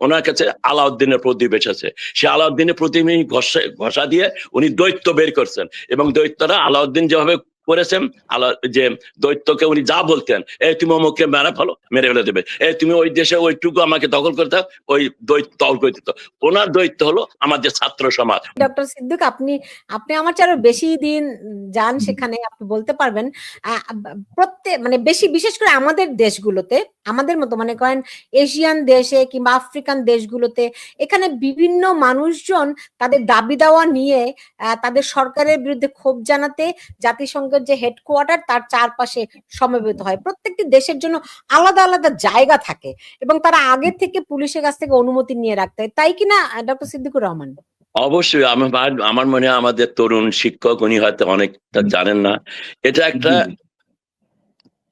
ওনার কাছে আলাউদ্দিনের প্রদীপ এসেছে সে আলাউদ্দিনের প্রদীপ ঘষা দিয়ে উনি দৈত্য বের করছেন এবং দৈত্যরা আলাউদ্দিন যেভাবে করেছেন আলা যে দৈত্যকে উনি যা বলতেন এই তুমি অমুককে মেরে ফেলো মেরে ফেলে দেবে। এই তুমি ওই দেশে ওইটুকু আমাকে দখল করতে ওই দৈত্য দখল করে দিত। ওনার দৈত্য হলো আমাদের ছাত্র সমাজ। ডক্টর সিদ্দিক আপনি আপনি আমার চেয়ে আরও বেশি দিন যান সেখানে আপনি বলতে পারবেন। প্রত্যেক মানে বেশি বিশেষ করে আমাদের দেশগুলোতে আমাদের মতো মানে করেন এশিয়ান দেশে কিংবা আফ্রিকান দেশগুলোতে এখানে বিভিন্ন মানুষজন তাদের দাবি দাওয়া নিয়ে আহ, তাদের সরকারের বিরুদ্ধে ক্ষোভ জানাতে জাতিসংঘের যে হেডকোয়ার্টার তার চারপাশে সমবেত হয়। প্রত্যেকটি দেশের জন্য আলাদা আলাদা জায়গা থাকে এবং তারা আগে থেকে পুলিশের কাছ থেকে অনুমতি নিয়ে রাখতে হয়। তাই কিনা ডক্টর সিদ্দিকুর রহমান? অবশ্যই। আমার আমার মনে হয় আমাদের তরুণ শিক্ষক উনি হয়তো অনেকটা জানেন না। এটা একটা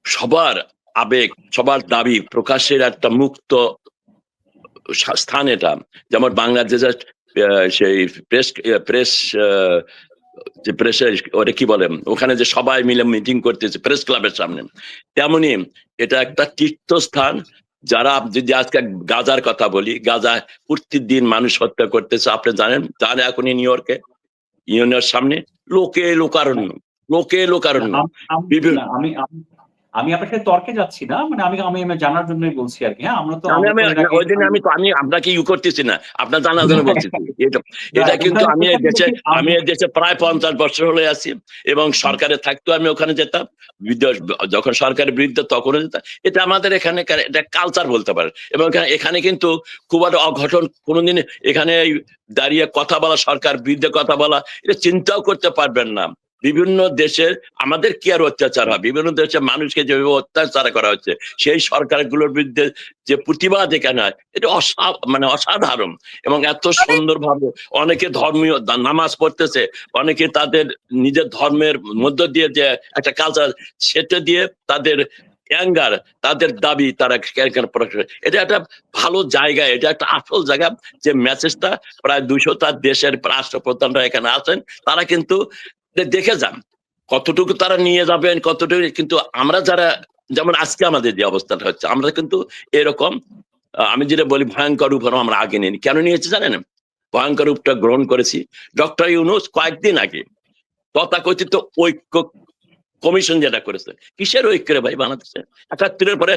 সবার আবেগ সবার দাবি প্রকাশের একটা মুক্ত স্থান এটা। যেমন বাংলাদেশের সেই প্রেস প্রেস যে প্রেসের ওরে কি বলে ওখানে যে সবাই মিলে মিটিং করতেছে প্রেস ক্লাবের সামনে। তেমনি এটা একটা তীর্থস্থান যারা যদি আজকে গাজার কথা বলি গাজা প্রতিদিন মানুষ হত্যা করতেছে আপনি জানেন? জানে এখন নিউ ইয়র্কে ইউনিয়র সামনে লোকে লোকারণ্য লোকে লোকারণ্য। বিভিন্ন- আমি আমি- আপনার সাথে তর্কে যাচ্ছি না মানে আমি আমি জানার জন্যই বলছি আর কি। হ্যাঁ আমরা তো ওই দিন আমি তো আমি আপনাকে ইউ করতেছি না আপনার জানার জন্য বলছি। এটা কিন্তু আমি দেশে আমি দেশে প্রায় পঞ্চাশ বছর হলে আছি এবং সরকারে থাকতো আমি ওখানে যেতাম। বিদেশ যখন সরকারের বিরুদ্ধে তখনও যেতাম। এটা আমাদের এখানে এটা কালচার বলতে পারে। এবং এখানে- এখানে কিন্তু খুব একটা অঘটন কোনোদিন এখানে দাঁড়িয়ে কথা বলা সরকার বিরুদ্ধে কথা বলা এটা চিন্তাও করতে পারবেন না। বিভিন্ন দেশের আমাদের কি আর অত্যাচার হয় বিভিন্ন দেশের মানুষকে যেভাবে অত্যাচার করা হচ্ছে সেই সরকারগুলোর বিরুদ্ধে যে প্রতিবাদ এখানে হয় এটা অসা- মানে অসাধারণ এবং এত সুন্দরভাবে অনেকে ধর্মীয় নামাজ পড়তেছে অনেকে তাদের নিজের ধর্মের মধ্য দিয়ে যে একটা কালচার সেটা দিয়ে তাদের অ্যাঙ্গার তাদের দাবি তারা। এটা একটা ভালো জায়গা এটা একটা আসল জায়গা যে মেসেজটা প্রায় দুশোটা দেশের রাষ্ট্রপ্রধানরা এখানে আছেন তারা কিন্তু দেখে যান। কতটুকু তারা নিয়ে যাবেন, কতটুকু, কিন্তু আমরা যারা, যেমন আজকে আমাদের যে অবস্থাটা হচ্ছে, আমরা কিন্তু এরকম আমি যেটা বলি ভয়ঙ্কর রূপ আমরা আগে নিই কেন নিয়েছি জানেন? ভয়ঙ্কর রূপটা গ্রহণ করেছি। ডক্টর ইউনুস কয়েকদিন আগে তথাকথিত ঐক্য কমিশন যেটা করেছে। কিসের ঐক্য রে ভাই বাংলাদেশে? একাত্তরের পরে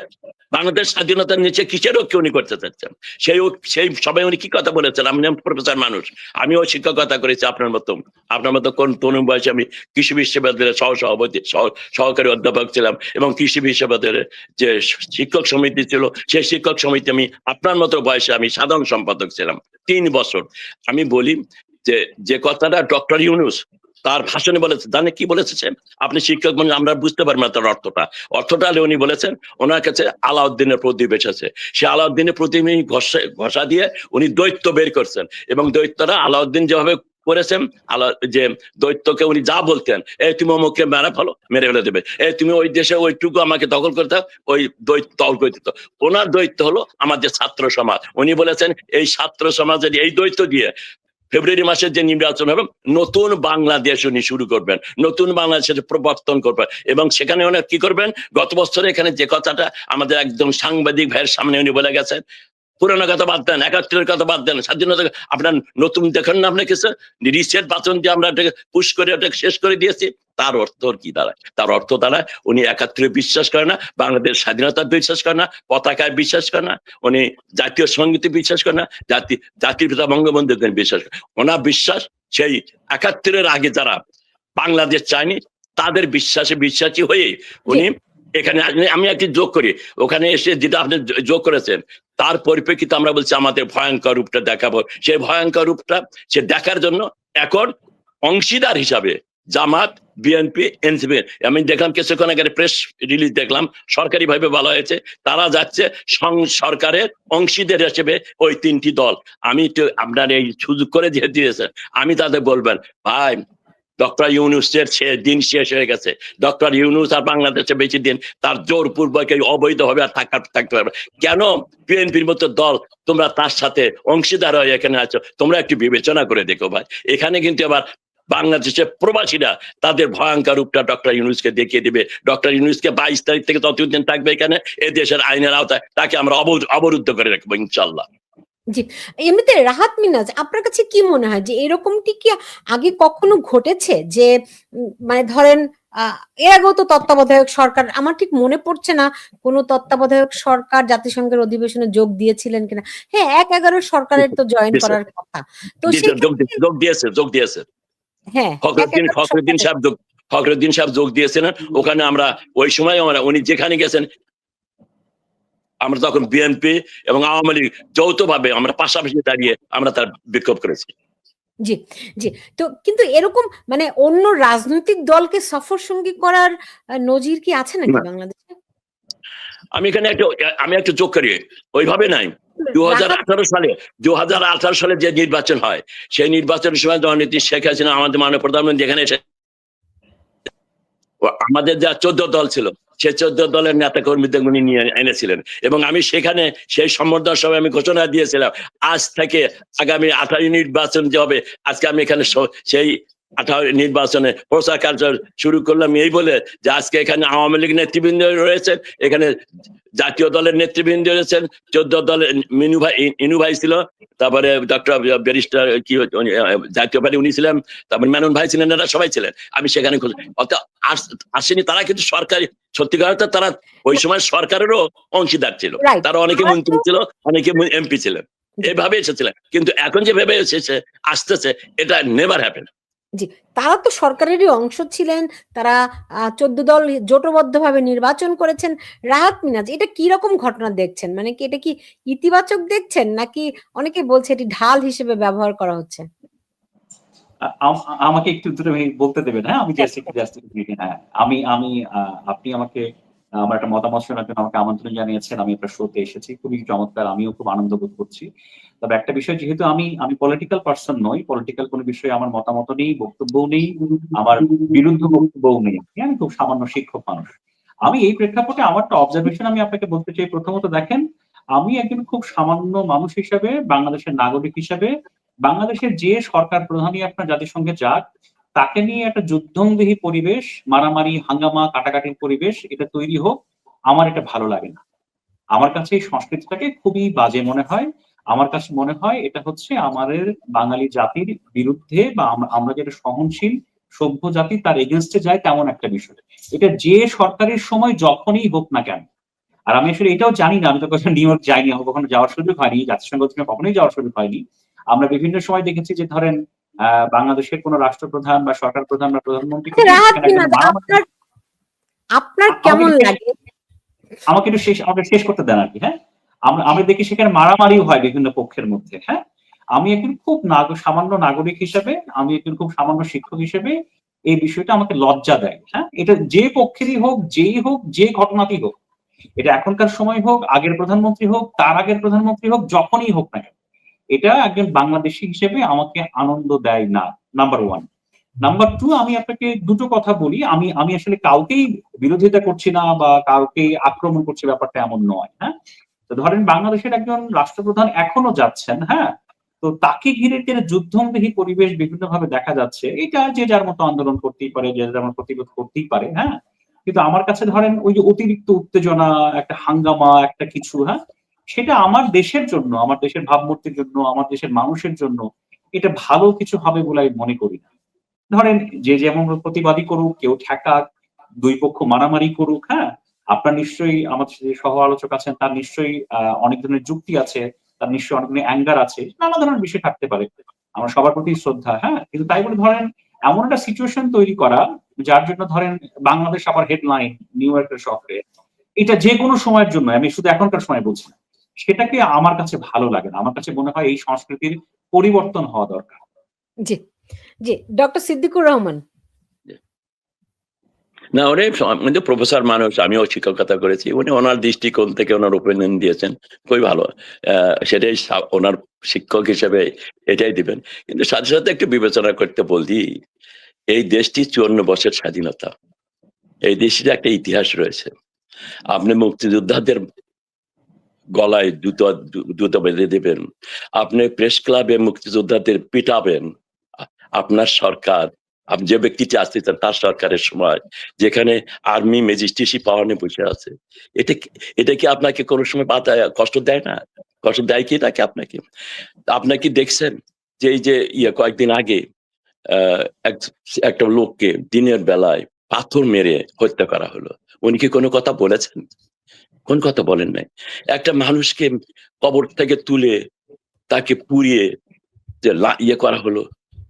বাংলাদেশ স্বাধীনতার নিচে কিসের ঐক্য উনি করতে চাচ্ছেন? সেই সেই সবাই উনি কি কথা বলেছেন? আমি প্রফেসর মানুষ। আমিও শিক্ষকতা করেছি আপনার মতো আপনার মতো কোন তরুণ বয়সে আমি কৃষি বিশ্ববিদ্যালয়ের সহ সভাপতি, সহ- সহকারী অধ্যাপক ছিলাম এবং কৃষি বিশ্ববিদ্যালয়ের যে শিক্ষক সমিতি ছিল, সেই শিক্ষক সমিতি আমি আপনার মতো বয়সে আমি সাধারণ সম্পাদক ছিলাম। তিন বছর। আমি বলি যে যে কথাটা ডক্টর ইউনুস তার ভাষণে বলেছে জানে কি বলেছে আপনি শিক্ষক মানে আমরা বুঝতে পারব না তার অর্থটা। অর্থটা হলে উনি বলেছেন ওনার কাছে আলাউদ্দিনের প্রদীপ এসেছে। সে আলাউদ্দিনের প্রতিমে ঘষা দিয়ে উনি দৈত্য বের করছেন এবং দৈত্যরা আলাউদ্দিন যেভাবে করেছেন আলা যে দৈত্যকে উনি যা বলতেন এই তুমি অমুককে মেরে ফেলো মেরে ফেলে দেবে। এই তুমি ওই দেশে ওইটুকু আমাকে দখল করতে হবে, ওই দৈত্য দখল করে দিত। ওনার দৈত্য হলো আমাদের ছাত্র সমাজ। উনি বলেছেন এই ছাত্র সমাজের এই দৈত্য দিয়ে ফেব্রুয়ারি মাসের যে নির্বাচন হবে, নতুন বাংলাদেশ উনি শুরু করবেন, নতুন বাংলাদেশের প্রবর্তন করবেন এবং সেখানে উনি কি করবেন? গত বছর এখানে যে কথাটা আমাদের একদম সাংবাদিক ভাইয়ের সামনে উনি বলে গেছেন, পুরোনো কথা বাদ দেন, একাত্তরের কথা বাদ দেন, স্বাধীনতা আপনার নতুন দেখেন না আপনি কিছু? রিসেন্ট বাচন দিয়ে আমরা পুশ করে ওটাকে শেষ করে দিয়েছি। তার অর্থ কি দাঁড়ায়? তার অর্থ দাঁড়ায় উনি একাত্তরে বিশ্বাস করে না বাংলাদেশ স্বাধীনতার বিশ্বাস করে না পতাকায় বিশ্বাস করে না উনি জাতীয় সঙ্গীতে বিশ্বাস করে না জাতি জাতির পিতা বঙ্গবন্ধুকে বিশ্বাস করে ওনার বিশ্বাস সেই একাত্তরের আগে যারা বাংলাদেশ চায়নি তাদের বিশ্বাসে বিশ্বাসী হয়ে উনি এখানে আমি একটি যোগ করি। ওখানে এসে যেটা আপনি যোগ করেছেন তার পরিপ্রেক্ষিতে আমরা বলছি আমাদের ভয়ঙ্কর রূপটা দেখাবো। সেই ভয়ঙ্কর রূপটা সে দেখার জন্য এখন অংশীদার হিসাবে জামাত বিএনপি এনসিপি আমি দেখলাম কিছুক্ষণ আগে প্রেস রিলিজ দেখলাম সরকারি ভাবে বলা হয়েছে, তারা যাচ্ছে সরকারের অংশীদের হিসেবে ওই তিনটি দল। আমি আপনার এই সুযোগ করে দিয়ে দিয়েছেন আমি তাদের বলবেন, ভাই, ডক্টর ইউনুসের দিন শেষ হয়ে গেছে। ডক্টর ইউনুস আর বাংলাদেশে বেশি দিন, তার জোরপূর্বক এই অবৈধভাবে আর থাকা থাকতে পারবে কেন বিএনপির মতো দল, তোমরা তার সাথে অংশীদার হয়ে এখানে আছো? তোমরা একটু বিবেচনা করে দেখো ভাই। এখানে কিন্তু আবার বাংলাদেশের প্রবাসীরা তাদের ভয়ঙ্কর রূপটা ডক্টর ইউনুসকে দেখিয়ে দিবে। ডক্টর ইউনুসকে বাইশ তারিখ থেকে ততদিন থাকবে এখানে এ দেশের আইনের আওতায়। তাকে আমরা অবরু- অবরুদ্ধ করে রাখব ইনশাল্লাহ এমনিতে রাহাত মিনাজ আপনার কাছে কি মনে হয় যে এরকমটি কি আগে কখনো ঘটেছে যে মানে ধরেন আহ, এর আগেও তো তত্ত্বাবধায়ক সরকার আমার ঠিক মনে পড়ছে না কোনো তত্ত্বাবধায়ক সরকার জাতিসংঘের অধিবেশনে যোগ দিয়েছিলেন কিনা। হ্যাঁ এক এগারো সরকারের তো জয়েন করার কথা। তো যোগ দিয়েছে যোগ দিয়েছে। হ্যাঁ ফখরুদ্দিন ফখরুদ্দিন সাহেব যোগ- ফখরুদ্দিন সাহেব যোগ দিয়েছিলেন। ওখানে আমরা ওই সময় আমরা উনি যেখানে গেছেন আমরা তখন বিএনপি এবং আওয়ামী লীগ যৌথভাবে আমরা পাশাপাশি দাঁড়িয়ে আমরা তার বিক্ষোভ করেছি। জি জি। তো কিন্তু এরকম মানে অন্য রাজনৈতিক দলকে সফর সঙ্গী করার নজির কি আছে নাকি। বাংলাদেশে? আমি এখানে একটা আমি একটা চোখ করি ওইভাবে নাই। দু হাজার আঠারো সালে দু হাজার আঠারো সালে যে নির্বাচন হয় সেই নির্বাচনের সময় জননীতি শেখ হাসিনা আমাদের মাননীয় প্রধানমন্ত্রী এখানে এসে আমাদের যা চোদ্দ দল ছিল সে চোদ্দ দলের নেতা কর্মীদের উনি নিয়ে এনেছিলেন। এবং আমি সেখানে সেই সম্বর্ধনা সভায় আমি ঘোষণা দিয়েছিলাম আজ থেকে আগামী আঠারো নির্বাচন যে হবে আজকে আমি এখানে সেই আঠারো নির্বাচনে প্রচার কার্য শুরু করলাম এই বলে যে আজকে এখানে আওয়ামী লীগ নেতৃবৃন্দ রয়েছেন এখানে জাতীয় দলের নেতৃবৃন্দ রয়েছেন চোদ্দ দলের মিনু ভাই ইনু ভাই ছিল তারপরে ডক্টর ব্যারিস্টার কি জাতীয় পার্টি উনি ছিলেন তারপরে মেনন ভাই ছিলেন এরা সবাই ছিলেন আমি সেখানে অর্থাৎ আসেনি তারা কিন্তু সরকারি সত্যিকার অর্থে তারা ওই সময় সরকারেরও অংশীদার ছিল তারা অনেকে তারা মন্ত্রী ছিল অনেকে এমপি ছিলেন এইভাবে এসেছিলেন কিন্তু এখন যে ভেবে এসেছে আসতেছে এটা নেভার হ্যাপেন তারা তো সরকারেরই অংশ ছিলেন তারা চোদ্দ দল জোটবদ্ধ ভাবে নির্বাচন করেছেন। রাহাত মিনাজ এটা কি রকম ঘটনা দেখছেন? মানে কি এটা কি ইতিবাচক দেখছেন নাকি অনেকে বলছে এটি ঢাল হিসেবে ব্যবহার করা হচ্ছে? আমাকে একটু বলতে দেবেন হ্যাঁ? আমি জাস্ট একটু জাস্ট হ্যাঁ। আমি আমি আপনি আমাকে আমার একটা মতামত শোনার জন্য আমাকে আমন্ত্রণ জানিয়েছেন, আমি একটা শোতে এসেছি। খুবই চমৎকার, আমিও খুব আনন্দ বোধ করছি। তবে একটা বিষয়, যেহেতু আমি আমি পলিটিক্যাল পার্সন নই পলিটিক্যাল কোনো বিষয়ে আমার মতামত নেই, বক্তব্যও নেই, আমার বিরুদ্ধ বক্তব্যও নেই। আমি খুব সামান্য শিক্ষক মানুষ। আমি এই প্রেক্ষাপটে আমার একটা অবজারভেশন আমি আপনাকে বলতে চাই। প্রথমত দেখেন, আমি একজন খুব সামান্য মানুষ হিসাবে, বাংলাদেশের নাগরিক হিসাবে, বাংলাদেশের যে সরকার প্রধানই আপনার জাতিসংঘে যাক তাকে নিয়ে একটা যুদ্ধংদেহী পরিবেশ, মারামারি, হাঙ্গামা, কাটাকাটির পরিবেশ, এটা তৈরি হোক, আমার এটা ভালো লাগে না। আমার কাছে এই সংস্কৃতিটাকে খুবই বাজে মনে হয়। আমার কাছে মনে হয় এটা হচ্ছে আমাদের বাঙালি জাতির বিরুদ্ধে বা আমরা- যেটা সহনশীল, সভ্য জাতি, তার এগেনস্টে যায় তেমন একটা বিষয়। এটা যে সরকারের সময় যখনই হোক না কেন। আর আমি আসলে এটাও জানি না, আমি তো কখনো নিউ ইয়র্ক যাইনি, আমার কখনো যাওয়ার সুযোগ হয়নি, জাতিসংঘ কখনোই যাওয়ার সুযোগ হয়নি। আমরা বিভিন্ন সময় দেখেছি যে ধরেন বাংলাদেশের কোন রাষ্ট্রপ্রধান বা সরকার প্রধান বা প্রধানমন্ত্রী আচ্ছা, আপনার কেমন লাগে? আমাকে একটু শেষ আমাকে শেষ করতে দেন আর কি হ্যাঁ? আমি দেখি সেখানে মারামারিও হয় বিভিন্ন পক্ষের মধ্যে হ্যাঁ? আমি একজন খুব সামান্য নাগরিক হিসেবে আমি একজন খুব সামান্য শিক্ষক হিসেবে এই বিষয়টা আমাকে লজ্জা দেয় হ্যাঁ? এটা যে পক্ষেরই হোক যেই হোক যে ঘটনাতেই হোক এটা এখনকার সময় হোক আগের প্রধানমন্ত্রী হোক তার আগের প্রধানমন্ত্রী হোক যখনই হোক না কেন এটা একজন বাংলাদেশি হিসেবে আমাকে আনন্দ দেয় না নাম্বার ওয়ান নাম্বার টু আমি আপনাকে দুটো কথা বলি। আমি আমি আসলে কাউকেই বিরোধিতা করছি না বা কাউকে আক্রমণ করছি ব্যাপারটা এমন নয় হ্যাঁ? তো ধরেন বাংলাদেশের একজন রাষ্ট্রপ্রধান এখনও যাচ্ছেন হ্যাঁ? তো তাকে ঘিরে যে যুদ্ধংদেহী পরিবেশ বিভিন্ন ভাবে দেখা যাচ্ছে। এটা যে যার মতো আন্দোলন করতেই পারে, যে যার মতো প্রতিরোধ করতেই পারে হ্যাঁ? কিন্তু আমার কাছে ধরেন ওই যে অতিরিক্ত উত্তেজনা, একটা হাঙ্গামা, একটা কিছু হ্যাঁ? সেটা আমার দেশের জন্য, আমার দেশের ভাবমূর্তির জন্য, আমার দেশের মানুষের জন্য এটা ভালো কিছু হবে বলে আমি মনে করি না। ধরেন যে যেমন প্রতিবাদী করুক, কেউ ঠেকাক দুই পক্ষ মারামারি করুক হ্যাঁ? আপনার নিশ্চয়ই আমার যে সহ আলোচক আছেন, তার নিশ্চয়ই অনেক ধরনের যুক্তি আছে, তার নিশ্চয়ই অনেক ধরনের অ্যাঙ্গার আছে, নানা ধরনের বিষয় থাকতে পারে। আমার সবার প্রতি শ্রদ্ধা হ্যাঁ? কিন্তু তাই বলে ধরেন এমন একটা সিচুয়েশন তৈরি করা, যার জন্য ধরেন বাংলাদেশ আবার হেডলাইন নিউ ইয়র্কের শহরে এটা যে কোনো সময়ের জন্য, আমি শুধু এখনকার সময় বলছি না। সেটাকে আমার কাছে ভালো লাগে না। আমার কাছে মনে হয় এই সংস্কৃতির পরিবর্তন হওয়া দরকার। জি জি ডক্টর সিদ্দিকুর রহমান। না উনি কিন্তু প্রফেসর মানুষ আমিও শিক্ষকতা করেছি। উনি ওনার দৃষ্টিকোণ থেকে ওনার ওপিনিয়ন দিয়েছেন। খুবই ভালো। আহ, সেটাই ওনার শিক্ষক হিসেবে এটাই দিবেন। কিন্তু সাথে সাথে একটু বিবেচনা করতে বলি এই দেশটি চুয়ান্ন বছর স্বাধীনতা। এই দেশটির একটা ইতিহাস রয়েছে। আপনি মুক্তিযোদ্ধাদের গলায় জুতো জুতো বেঁধে দেবেন। আপনি প্রেস ক্লাবে মুক্তিযোদ্ধাদের পিটাবেন। আপনার সরকার, আপনি যে ব্যক্তিটি আসতে চান তার সরকারের সময়, যেখানে আর্মি, ম্যাজিস্ট্রেসি পাওয়ার নিয়ে বসে আছে। এটা এটা কি আপনাকে কোনো সময় বাধা, কষ্ট দেয় না? কষ্ট দেয় কি তাকে আপনাকে? আপনার কি দেখছেন যে এই যে ইয়ে কয়েকদিন আগে একটা লোককে দিনের বেলায় পাথর মেরে হত্যা করা হলো? উনি কি কোনো কথা বলেছেন? কোন কথা বলেন নাই? একটা মানুষকে কবর থেকে তুলে তাকে পুড়িয়ে যে ইয়ে করা হলো,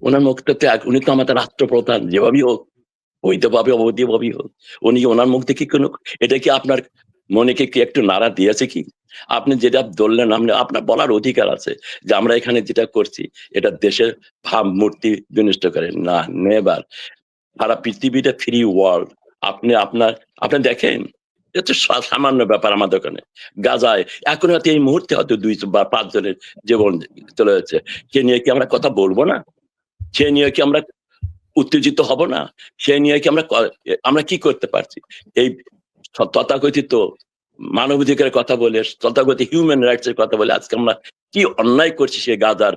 ওনার মুখটাতে উনি তো আমাদের রাষ্ট্রপ্রধান, যেভাবেই হোক, বৈধভাবে, অবৈধভাবেই হোক, উনি ওনার মুখ দেখে কোনো, এটা কি আপনার মনেকে কি একটু নাড়া দিয়েছে কি? আপনি যেটা বললেন আপনি, আপনার বলার অধিকার আছে যে আমরা এখানে যেটা করছি, এটা দেশের ভাবমূর্তি বিনষ্ট করে। না নেবার সারা পৃথিবীটা ফ্রি ওয়ার্ল্ড আপনি, আপনার, আপনি দেখেন? সামান্য ব্যাপার আমাদের ওখানে গাজায়, এখন হয়তো এই মুহূর্তে হয়তো দুই বা পাঁচ জনের জীবন চলে যাচ্ছে। সে নিয়ে কি আমরা কথা বলব না? সে নিয়ে কি আমরা উত্তেজিত হব না? সে নিয়ে কি আমরা আমরা কি করতে পারছি? এই তথাকথিত মানবাধিকারের কথা বলে, তথাকথিত হিউম্যান রাইটস এর কথা বলে আজকে আমরা কি অন্যায় করছি সে গাজার,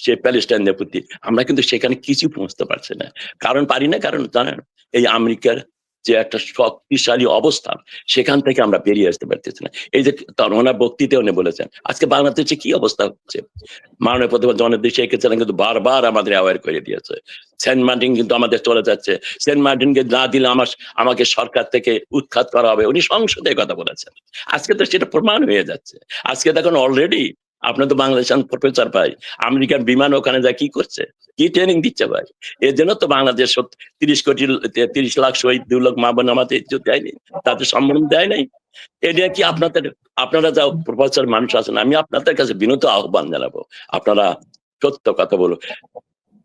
সে প্যালেস্টাইনের প্রতি? আমরা কিন্তু সেখানে কিছু পৌঁছতে পারছি না। কারণ পারি না, কারণ জানেন, এই আমেরিকার যে একটা শক্তিশালী অবস্থান, সেখান থেকে আমরা বেরিয়ে আসতে পারতেছি না। এই যে ওনার বক্তৃতা উনি বলেছেন, আজকে বাংলাদেশে কি অবস্থা হচ্ছে? মাননীয় প্রতিভা জনের দেশে হাসিনা কিন্তু বারবার আমাদের অ্যাওয়ার করে দিয়েছে। সেন্ট মার্টিন কিন্তু আমাদের চলে যাচ্ছে। সেন্ট মার্টিনকে না দিলে আমার, আমাকে সরকার থেকে উৎখাত করা হবে। উনি সংসদে কথা বলেছেন। আজকে তো সেটা প্রমাণ হয়ে যাচ্ছে। আজকে দেখুন অলরেডি আপনার তো বাংলাদেশ প্রফেসর ভাই। আমেরিকার বিমান ওখানে যা কি করছে? কি ট্রেনিং দিচ্ছে ভাই? এর জন্য তো বাংলাদেশ তিরিশ কোটি, তিরিশ লাখ শহীদ, দু লাখ মা বোন আমাদের ইজ্জত দেয়নি, তাদের সম্মান দেয় নাই। এটা কি আপনাদের, আপনারা যা প্রফেসর মানুষ আছেন, আমি আপনাদের কাছে বিনত আহ্বান জানাব। আপনারা সত্য কথা বলো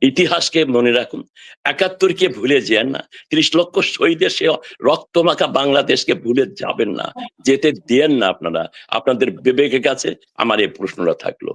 ইতিহাসকে মনে রাখুন। একাত্তরকে ভুলে যেন না। ত্রিশ লক্ষ শহীদের সে রক্তমাখা বাংলাদেশকে ভুলে যাবেন না। যেতে দেন না আপনারা। আপনাদের বিবেকের কাছে আমার এই প্রশ্নটা থাকল।